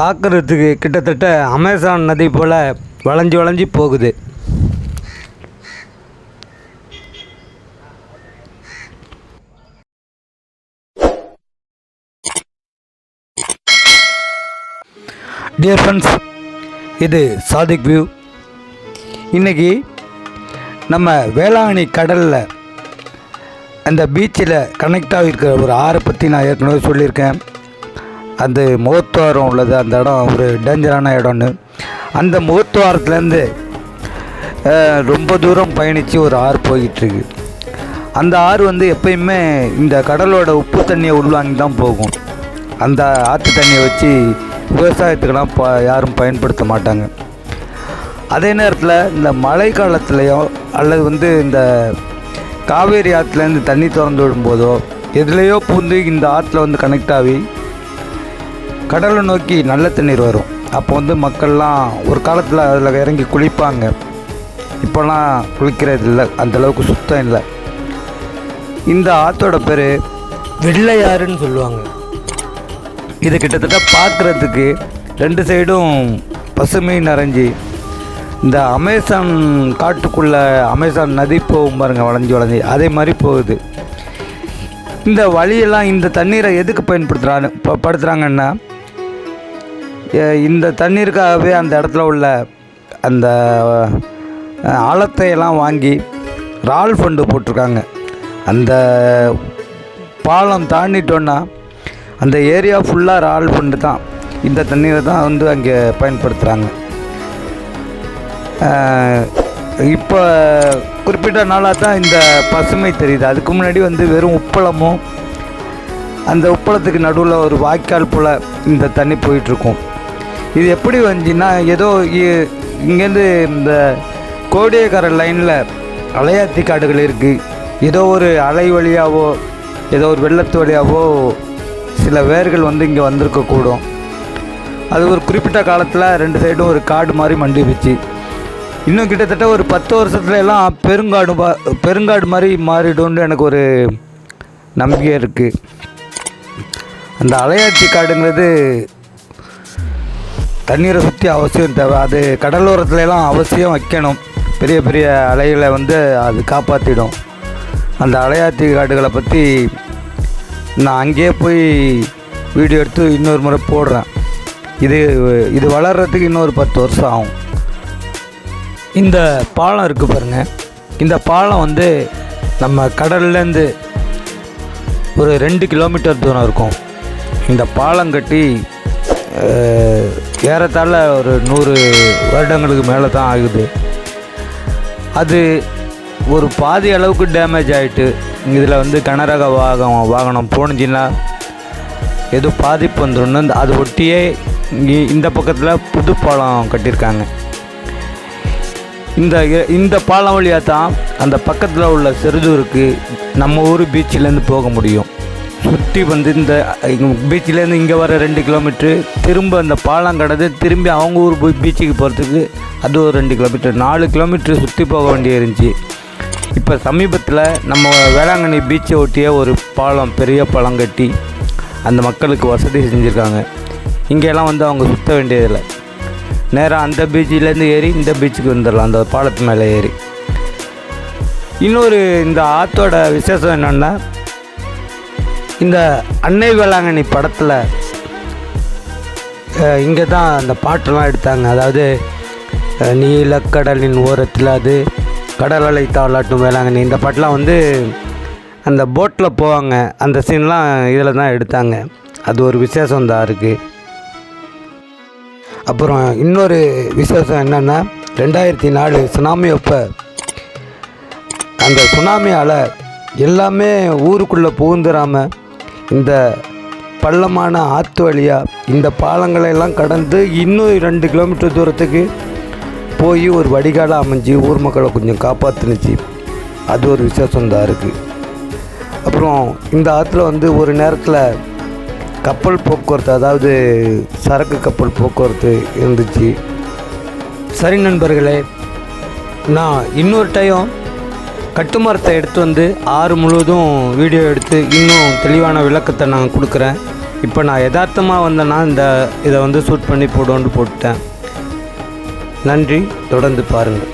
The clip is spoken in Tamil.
பார்க்குறதுக்கு கிட்டத்தட்ட அமேசான் நதி போல் வளைஞ்சு வளைஞ்சு போகுது. டியர் ஃப்ரெண்ட்ஸ் இது சாதிக் வியூ இன்றைக்கி நம்ம வேளாங்கண்ணி கடலில் அந்த பீச்சில் கனெக்ட் ஆகிருக்கிற ஒரு ஆறை பற்றி நான் ஏற்கனவே சொல்லியிருக்கேன். அந்த முகத்துவாரம் உள்ளது அந்த இடம் ஒரு டேஞ்சரான இடம்னு. அந்த முகத்துவாரத்துலேருந்து ரொம்ப தூரம் பயணித்து ஒரு ஆறு போயிட்டுருக்கு. அந்த ஆறு வந்து எப்பயுமே இந்த கடலோட உப்பு தண்ணியை உள்வாங்கி தான் போகும். அந்த ஆற்று தண்ணியை வச்சு விவசாயத்துக்கெல்லாம் ப யாரும் பயன்படுத்த மாட்டாங்க. அதே நேரத்தில் இந்த மழை காலத்துலேயோ அல்லது வந்து இந்த காவேரி ஆற்றுலேருந்து தண்ணி திறந்து விடும்போதோ எதுலேயோ பூந்து இந்த ஆற்றுல வந்து கனெக்ட் ஆகி கடலை நோக்கி நல்ல தண்ணீர் வரும். அப்போ வந்து மக்கள்லாம் ஒரு காலத்தில் அதில் இறங்கி குளிப்பாங்க. இப்போல்லாம் குளிக்கிறது இல்லை அந்தளவுக்கு சுத்தம் இல்லை. இந்த ஆற்றோட பேர் வெள்ளையாறுன்னு சொல்லுவாங்க. இது கிட்டத்தட்ட பார்க்குறதுக்கு ரெண்டு சைடும் பசுமை நிறைஞ்சி இந்த அமேசான் காட்டுக்குள்ளே அமேசான் நதி போகும் பாருங்கள் வளைஞ்சி வளைஞ்சி. அதே மாதிரி போகுது. இந்த வழியெல்லாம் இந்த தண்ணீரை எதுக்கு பயன்படுத்துகிறாங்க படுத்துகிறாங்கன்னா இந்த தண்ணீருக்காகவே அந்த இடத்துல உள்ள அந்த ஆழத்தையெல்லாம் வாங்கி ரால் ஃபண்டு போட்டிருக்காங்க. அந்த பாலம் தாண்டிட்டோன்னா அந்த ஏரியா ஃபுல்லாக ரால் ஃபண்டு தான். இந்த தண்ணீரை தான் வந்து அங்கே பயன்படுத்துகிறாங்க இப்போ குறிப்பிட்ட நாளாக தான் இந்த பசுமை தெரியுது. அதுக்கு முன்னாடி வந்து வெறும் உப்பளமும் அந்த உப்பளத்துக்கு நடுவில் ஒரு வாய்க்கால் போல் இந்த தண்ணி போயிட்டுருக்கும் இது எப்படி வந்துச்சுன்னா ஏதோ இ- இங்கேருந்து இந்த கோடியக்கரை லைனில் அலையாத்தி காடுகள் இருக்குது ஏதோ ஒரு அலை வழியாவோ ஏதோ ஒரு வெள்ளத்து வழியாவோ சில வேர்கள் வந்து இங்கே வந்திருக்கக்கூடும் அது ஒரு குறிப்பிட்ட காலத்தில் ரெண்டு சைடும் ஒரு காடு மாதிரி மண்டிப்பிச்சு இன்னும் கிட்டத்தட்ட ஒரு பத்து வருஷத்துல எல்லாம் பெருங்காடு பெருங்காடு மாதிரி மாறிடும்னு எனக்கு ஒரு நம்பிக்கை இருக்குது அந்த அலையாட்சி காடுங்கிறது தண்ணீரை சுற்றி அவசியம் தேவை. அது கடலோரத்துலலாம் அவசியம் வைக்கணும். பெரிய பெரிய அலைகளை வந்து அது காப்பாற்றிடும் அந்த அலையாத்தி காடுகளை பற்றி நான் அங்கேயே போய் வீடியோ எடுத்து இன்னொரு முறை போடுறேன். இது இது வளர்கிறதுக்கு இன்னொரு பத்து வருஷம் ஆகும். இந்த பாலம் இருக்குது பாருங்கள் இந்த பாலம் வந்து நம்ம கடல்லேருந்து ஒரு ரெண்டு கிலோமீட்டர் தூரம் இருக்கும். இந்த பாலம் கட்டி ஏறத்தாழ ஒரு நூறு வருடங்களுக்கு மேலே தான் ஆகுது. அது ஒரு பாதி அளவுக்கு டேமேஜ் ஆகிட்டு இதில் வந்து கனரக வாகனம் வாகனம் போனுச்சுன்னா ஏதோ பாதிப்பு வந்துடும் அது ஒட்டியே இங்கே இந்த பக்கத்தில் புது பாலம் கட்டியிருக்காங்க இந்த இந்த பாலம் வழியாக தான் அந்த பக்கத்தில் உள்ள செருதூருக்கு நம்ம ஊர் பீச்சிலேருந்து போக முடியும். சுற்றி வந்து இந்த பீச்சிலேருந்து இங்கே வர ரெண்டு கிலோமீட்ரு திரும்ப அந்த பாலம் கடந்து திரும்பி அவங்க ஊர் போய் பீச்சுக்கு போகிறதுக்கு அது ஒரு ரெண்டு கிலோமீட்டர் நாலு கிலோமீட்டர் சுற்றி போக வேண்டிய இருந்துச்சு. இப்போ சமீபத்தில் நம்ம வேளாங்கண்ணி பீச்சை ஒட்டிய ஒரு பாலம் பெரிய பாலம் கட்டி அந்த மக்களுக்கு வசதி செஞ்சுருக்காங்க. இங்கெல்லாம் வந்து அவங்க சுற்ற வேண்டியதில்லை. நேராக அந்த பீச்சிலேருந்து ஏறி இந்த பீச்சுக்கு வந்துடலாம் அந்த பாலத்து மேலே ஏறி. இன்னொரு இந்த ஆற்றோட விசேஷம் என்னென்னா இந்த அன்னை வேளாங்கண்ணி படத்தில் இங்கே தான் அந்த பாட்டெல்லாம் எடுத்தாங்க. அதாவது நீலக்கடலின் ஓரத்தில் அது கடல் அலை தாளாட்டும் வேளாங்கண்ணி. இந்த பாட்டெலாம் வந்து அந்த போட்டில் போவாங்க. அந்த சீன்லாம் இதில் தான் எடுத்தாங்க. அது ஒரு விசேஷம் தான் இருக்குது அப்புறம் இன்னொரு விசேஷம் என்னென்னா ரெண்டாயிரத்தி நாலு சுனாமி அப்போ அந்த சுனாமியால் எல்லாமே ஊருக்குள்ளே புகுந்துடாமல் இந்த பள்ளமான ஆற்று வழியாக இந்த பாலங்களை எல்லாம் கடந்து இன்னும் ரெண்டு கிலோமீட்டர் தூரத்துக்கு போய் ஒரு வடிகாலாக அமைஞ்சு ஊர் மக்களை கொஞ்சம் காப்பாற்றுனுச்சு அது ஒரு விசேஷம் தான் இருக்குது அப்புறம் இந்த ஆற்றுல வந்து ஒரு நேரத்தில் கப்பல் போக்குவரத்து அதாவது சரக்கு கப்பல் போக்குவரத்து இருந்துச்சு. சரி நண்பர்களே நான் இன்னொரு டைம் கட்டுமரத்தை எடுத்து வந்து ஆறு முழுவதும் வீடியோ எடுத்து இன்னும் தெளிவான விளக்கத்தை நான் கொடுக்குறேன். இப்போ நான் யதார்த்தமாக வந்தேன்னா இந்த இதை வந்து ஷூட் பண்ணி போடுவோன்னு போட்டேன் நன்றி. தொடர்ந்து பாருங்கள்.